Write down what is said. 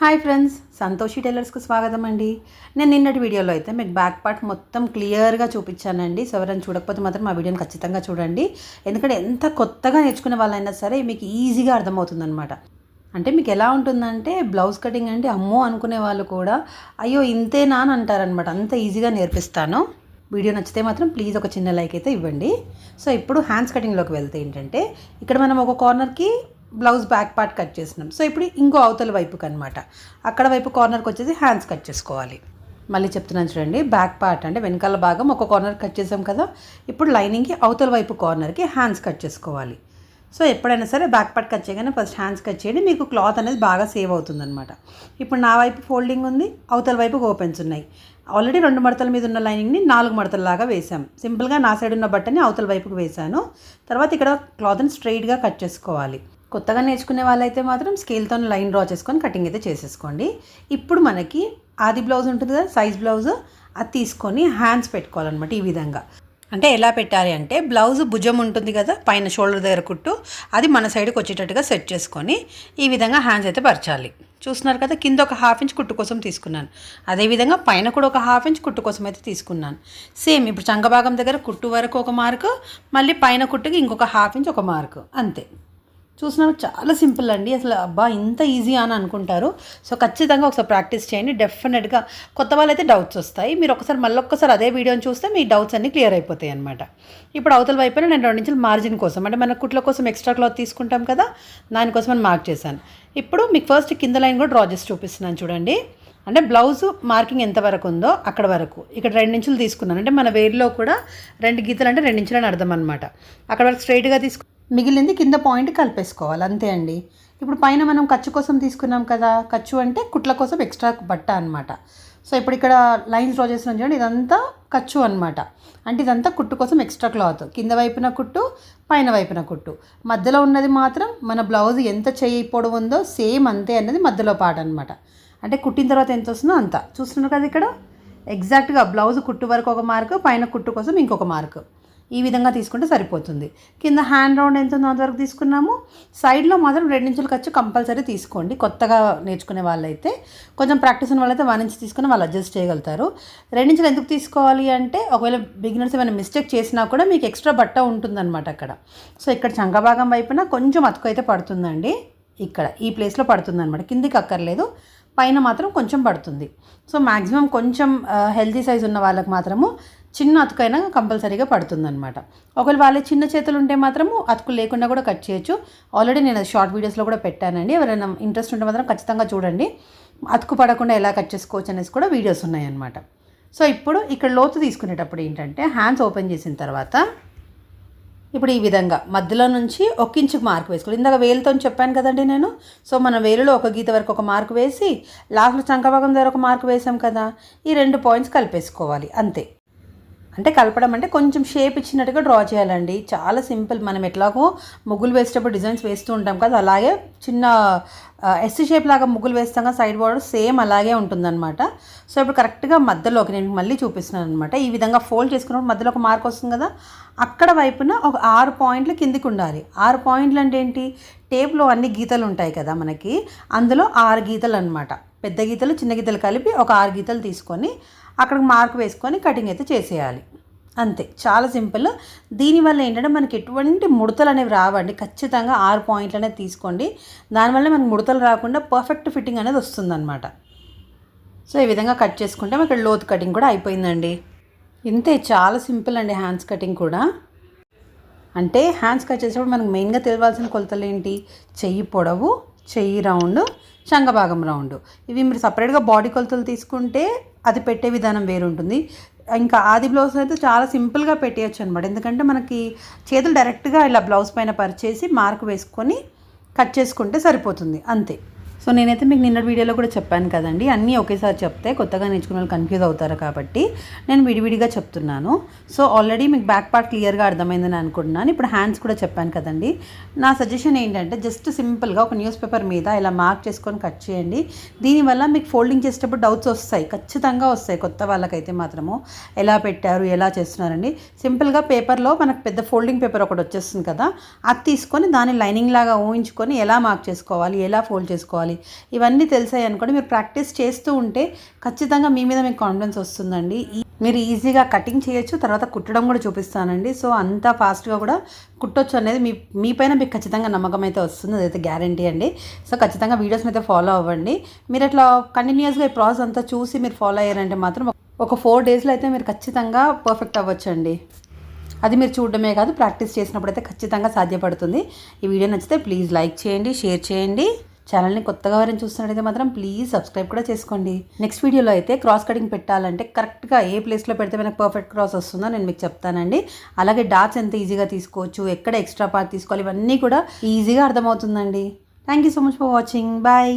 Hi friends Santoshi టైలర్స్కి స్వాగతం అండి నేను నిన్నటి వీడియోలో అయితే మీకు బ్యాక్ పార్ట్ మొత్తం క్లియర్గా చూపించానండి. సో ఎవరైనా చూడకపోతే మాత్రం మా వీడియోని ఖచ్చితంగా చూడండి. ఎందుకంటే ఎంత కొత్తగా నేర్చుకునే వాళ్ళైనా సరే మీకు ఈజీగా అర్థమవుతుందనమాట అంటే మీకు ఎలా ఉంటుందంటే బ్లౌజ్ కటింగ్ అంటే అమ్మో అనుకునే వాళ్ళు కూడా అయ్యో ఇంతేనా అని అంటారనమాట అంత ఈజీగా నేర్పిస్తాను. వీడియో నచ్చితే మాత్రం ప్లీజ్ ఒక చిన్న లైక్ అయితే ఇవ్వండి. సో ఇప్పుడు హ్యాండ్స్ కటింగ్లోకి వెళ్తే ఏంటంటే ఇక్కడ మనం ఒక కార్నర్కి బ్లౌజ్ బ్యాక్ పార్ట్ కట్ చేసినాం. సో ఇప్పుడు ఇంకో అవతల వైపుకి అనమాట అక్కడ వైపు కార్నర్కి వచ్చేసి హ్యాండ్స్ కట్ చేసుకోవాలి. మళ్ళీ చెప్తున్నాను చూడండి బ్యాక్ పార్ట్ అంటే వెనకాల భాగం ఒక కార్నర్ కట్ చేసాం కదా ఇప్పుడు లైనింగ్కి అవతల వైపు కార్నర్కి హ్యాండ్స్ కట్ చేసుకోవాలి. సో ఎప్పుడైనా సరే బ్యాక్ పార్ట్ కట్ చేయగానే ఫస్ట్ హ్యాండ్స్ కట్ చేయండి మీకు క్లాత్ అనేది బాగా సేవ్ అవుతుందన్నమాట. ఇప్పుడు నా వైపు ఫోల్డింగ్ ఉంది అవతల వైపు ఓపెన్స్ ఉన్నాయి. ఆల్రెడీ రెండు మడతల మీద ఉన్న లైనింగ్ని నాలుగు మడతలలాగా వేసాం సింపుల్గా నా సైడ్ ఉన్న బట్టని అవతల వైపుకి వేసాను తర్వాత ఇక్కడ క్లాత్ని స్ట్రైట్గా కట్ చేసుకోవాలి. కొత్తగా నేర్చుకునే వాళ్ళైతే మాత్రం స్కేల్తో లైన్ డ్రా చేసుకొని కటింగ్ అయితే చేసేసుకోండి. ఇప్పుడు మనకి ఆది బ్లౌజ్ ఉంటుంది కదా సైజ్ బ్లౌజ్ అది తీసుకొని హ్యాండ్స్ పెట్టుకోవాలన్నమాట ఈ విధంగా. అంటే ఎలా పెట్టాలి అంటే బ్లౌజ్ భుజం ఉంటుంది కదా పైన షోల్డర్ దగ్గర కుట్టు అది మన సైడ్కి వచ్చేటట్టుగా సెట్ చేసుకొని ఈ విధంగా హ్యాండ్స్ అయితే పరచాలి. చూస్తున్నారు కదా కింద ఒక హాఫ్ ఇంచ్ కుట్టు కోసం తీసుకున్నాను. అదేవిధంగా పైన కూడా ఒక హాఫ్ ఇంచ్ కుట్టు కోసం అయితే తీసుకున్నాను. సేమ్ ఇప్పుడు చంగభాగం దగ్గర కుట్టు వరకు ఒక మార్కు మళ్ళీ పైన కుట్టుకి ఇంకొక హాఫ్ ఇంచ్ ఒక మార్కు అంతే. చూసినాము చాలా సింపుల్ అండి. అసలు అబ్బా ఇంత ఈజీ అని అనుకుంటారు. సో ఖచ్చితంగా ఒకసారి ప్రాక్టీస్ చేయండి. డెఫినెట్గా కొత్త వాళ్ళైతే డౌట్స్ వస్తాయి. మీరు ఒకసారి మళ్ళీ ఒక్కసారి అదే వీడియోని చూస్తే మీ డౌట్స్ అన్నీ క్లియర్ అయిపోతాయి అనమాట ఇప్పుడు అవతల వైపున నేను రెండు నుంచి మార్జిన్ కోసం అంటే మన కుట్ల కోసం ఎక్స్ట్రా క్లాత్ తీసుకుంటాం కదా దానికోసం అని మార్క్ చేశాను. ఇప్పుడు మీకు ఫస్ట్ కింద లైన్ కూడా డ్రా చేసి చూపిస్తున్నాను చూడండి. అంటే బ్లౌజ్ మార్కింగ్ ఎంత వరకు ఉందో అక్కడ వరకు. ఇక్కడ రెండు ఇంచులు తీసుకున్నాను. అంటే మన వేర్లో కూడా రెండు గీతలు అంటే రెండు ఇంచులు అని అర్థం అనమాట అక్కడ వరకు స్ట్రైట్గా తీసుకు మిగిలింది కింద పాయింట్ కలిపేసుకోవాలి అంతే అండి. ఇప్పుడు పైన మనం ఖర్చు కోసం తీసుకున్నాం కదా ఖర్చు అంటే కుట్ల కోసం ఎక్స్ట్రా బట్ట అనమాట సో ఇప్పుడు ఇక్కడ లైన్స్ డ్రా చేసిన చూడండి ఇదంతా ఖర్చు అనమాట అంటే ఇదంతా కుట్టు కోసం ఎక్స్ట్రా క్లాత్. కింద వైపున కుట్టు పైన వైపున కుట్టు. మధ్యలో ఉన్నది మాత్రం మన బ్లౌజ్ ఎంత చేయి పొడవు ఉందో సేమ్ అంతే అన్నది మధ్యలో పాట అనమాట అంటే కుట్టిన తర్వాత ఎంత వస్తుందో అంత. చూస్తున్నారు కదా ఇక్కడ? ఎగ్జాక్ట్గా బ్లౌజ్ కుట్టు వరకు ఒక మార్కు పైన కుట్టు కోసం ఇంకొక మార్కు ఈ విధంగా తీసుకుంటే సరిపోతుంది. కింద హ్యాండ్ రౌండ్ ఎంత ఉందో అంతవరకు తీసుకున్నాము. సైడ్లో మాత్రం రెండించులు ఖర్చు కంపల్సరీ తీసుకోండి. కొత్తగా నేర్చుకునే వాళ్ళైతే కొంచెం ప్రాక్టీస్ ఉన్న వాళ్ళైతే వన్ ఇంచ్ తీసుకుని వాళ్ళు అడ్జస్ట్ చేయగలుగుతారు. రెండించులు ఎందుకు తీసుకోవాలి అంటే ఒకవేళ బిగినర్స్ ఏమైనా మిస్టేక్ చేసినా కూడా మీకు ఎక్స్ట్రా బట్ట ఉంటుందన్నమాట అక్కడ. సో ఇక్కడ చంగభాగం వైపున కొంచెం అతుకు అయితే పడుతుందండి. ఇక్కడ ఈ ప్లేస్లో పడుతుందన్నమాట. కిందికి అక్కర్లేదు. పైన మాత్రం కొంచెం పడుతుంది. సో మ్యాక్సిమం కొంచెం హెల్తీ సైజ్ ఉన్న వాళ్ళకి మాత్రము చిన్న అతుకైనా కంపల్సరీగా పడుతుందనమాట ఒకవేళ వాళ్ళ చిన్న చేతులు ఉంటే మాత్రము అతుకు లేకుండా కూడా కట్ చేయొచ్చు. ఆల్రెడీ నేను షార్ట్ వీడియోస్లో కూడా పెట్టానండి. ఎవరైనా ఇంట్రెస్ట్ ఉంటే మాత్రం ఖచ్చితంగా చూడండి. అతుకు పడకుండా ఎలా కట్ చేసుకోవచ్చు అనేసి కూడా వీడియోస్ ఉన్నాయన్నమాట. సో ఇప్పుడు ఇక్కడ లోతు తీసుకునేటప్పుడు ఏంటంటే హ్యాండ్స్ ఓపెన్ చేసిన తర్వాత ఇప్పుడు ఈ విధంగా మధ్యలో నుంచి ఒక ఇంచుకు మార్క్ వేసుకోవాలి. ఇందాక వేలుతో చెప్పాను కదండి నేను. సో మన వేలులో ఒక గీత వరకు ఒక మార్క్ వేసి లాస్ట్లో చంకభాగం దగ్గర ఒక మార్క్ వేసాం కదా. ఈ రెండు పాయింట్స్ కలిపేసుకోవాలి. అంతే. అంటే కలపడం అంటే కొంచెం షేప్ ఇచ్చినట్టుగా డ్రా చేయాలండి. చాలా సింపుల్ మనం ఎట్లాగో ముగ్గులు వేసేటప్పుడు డిజైన్స్ వేస్తూ ఉంటాం కదా అలాగే చిన్న ఎస్ షేప్ లాగా ముగ్గులు వేస్తాం కదా సైడ్ బోర్డర్ సేమ్ అలాగే ఉంటుందన్నమాట. సో ఇప్పుడు కరెక్ట్గా మధ్యలోకి నేను మళ్ళీ చూపిస్తున్నాను అనమాట ఈ విధంగా ఫోల్డ్ చేసుకున్నప్పుడు మధ్యలో ఒక మార్క్ వస్తుంది కదా అక్కడ వైపున ఒక ఆరు పాయింట్లు కిందికి ఉండాలి. ఆరు పాయింట్లు అంటే ఏంటి? టేప్లో అన్ని గీతలు ఉంటాయి కదా మనకి అందులో ఆరు గీతలు అనమాట పెద్ద గీతలు చిన్న గీతలు కలిపి ఒక ఆరు గీతలు తీసుకొని అక్కడికి మార్క్ వేసుకొని కటింగ్ అయితే చేసేయాలి. అంతే. చాలా సింపుల్. దీనివల్ల ఏంటంటే మనకి ఎటువంటి ముడతలు అనేవి రావండి. ఖచ్చితంగా ఆరు పాయింట్లు అనేది తీసుకోండి. దానివల్ల మనకి ముడతలు రాకుండా పర్ఫెక్ట్ ఫిట్టింగ్ అనేది వస్తుందన్నమాట. సో ఈ విధంగా కట్ చేసుకుంటే మనకి లోతు కటింగ్ కూడా అయిపోయిందండి. ఇంతే. చాలా సింపుల్ అండి హ్యాండ్స్ కటింగ్ కూడా. అంటే హ్యాండ్స్ కట్ చేసేటప్పుడు మనకు మెయిన్గా తెలియాల్సిన కొలతలు ఏంటి? చెయ్యి పొడవు చెయ్యి రౌండ్ శంఖభాగం రౌండ్. ఇవి మీరు సపరేట్గా బాడీ కొలతలు తీసుకుంటే అది పెట్టే విధానం వేరుంటుంది. ఇంకా ఆది బ్లౌజ్ అయితే చాలా సింపుల్గా పెట్టేయచ్చు అనమాట ఎందుకంటే మనకి చేతులు డైరెక్ట్గా ఇలా బ్లౌజ్ పైన పరిచేసి మార్క్ వేసుకొని కట్ చేసుకుంటే సరిపోతుంది. అంతే. సో నేనైతే మీకు నిన్న వీడియోలో కూడా చెప్పాను కదండి. అన్నీ ఒకేసారి చెప్తే కొత్తగా నేర్చుకునే వాళ్ళు కన్ఫ్యూజ్ అవుతారు కాబట్టి నేను విడివిడిగా చెప్తున్నాను. సో ఆల్రెడీ మీకు బ్యాక్ పార్ట్ క్లియర్గా అర్థమైందని అనుకుంటున్నాను. ఇప్పుడు హ్యాండ్స్ కూడా చెప్పాను కదండి. నా సజెషన్ ఏంటంటే జస్ట్ సింపుల్గా ఒక న్యూస్ పేపర్ మీద ఇలా మార్క్ చేసుకొని కట్ చేయండి. దీనివల్ల మీకు ఫోల్డింగ్ చేసేటప్పుడు డౌట్స్ వస్తాయి. ఖచ్చితంగా వస్తాయి. కొత్త వాళ్ళకైతే మాత్రము ఎలా పెట్టారు ఎలా చేస్తున్నారండి సింపుల్గా పేపర్లో మనకు పెద్ద ఫోల్డింగ్ పేపర్ ఒకటి వచ్చేస్తుంది కదా. అది తీసుకొని దాన్ని లైనింగ్ లాగా ఊహించుకొని ఎలా మార్క్ చేసుకోవాలి ఎలా ఫోల్డ్ చేసుకోవాలి చేసుకోవాలి ఇవన్నీ తెలిసాయి అనుకోండి మీరు ప్రాక్టీస్ చేస్తూ ఉంటే ఖచ్చితంగా మీ మీద మీకు కాన్ఫిడెన్స్ వస్తుందండి. ఈ- మీరు ఈజీగా కటింగ్ చేయొచ్చు తర్వాత కుట్టడం కూడా చూపిస్తానండి. సో అంత ఫాస్ట్గా కూడా కుట్టొచ్చు అనేది మీ మీ పైన మీకు ఖచ్చితంగా నమ్మకం అయితే వస్తుంది అదైతే గ్యారంటీ అండి. సో ఖచ్చితంగా వీడియోస్ని అయితే ఫాలో అవ్వండి. మీరు అట్లా కంటిన్యూస్గా ఈ ప్రాసెస్ అంతా చూసి మీరు ఫాలో అయ్యారంటే మాత్రం ఒక ఫోర్ డేస్లో అయితే మీరు ఖచ్చితంగా పర్ఫెక్ట్ అవ్వచ్చండి. అది మీరు చూడడమే కాదు ప్రాక్టీస్ చేసినప్పుడు అయితే ఖచ్చితంగా సాధ్యపడుతుంది. ఈ వీడియో నచ్చితే ప్లీజ్ లైక్ చేయండి షేర్ చేయండి. ఛానల్ని కొత్తగా ఎవరైనా చూస్తున్నట్టయితే మాత్రం ప్లీజ్ సబ్స్క్రైబ్ కూడా చేసుకోండి. నెక్స్ట్ వీడియోలో అయితే క్రాస్ కటింగ్ పెట్టాలంటే కరెక్ట్గా ఏ ప్లేస్లో పెడితే మనకు పర్ఫెక్ట్ క్రాస్ వస్తుందో నేను మీకు చెప్తానండి. అలాగే డాట్స్ ఎంత ఈజీగా తీసుకోవచ్చు ఎక్కడ ఎక్స్ట్రా పార్ట్ తీసుకోవాలి ఇవన్నీ కూడా ఈజీగా అర్థమవుతుందండి. Thank you so much for watching bye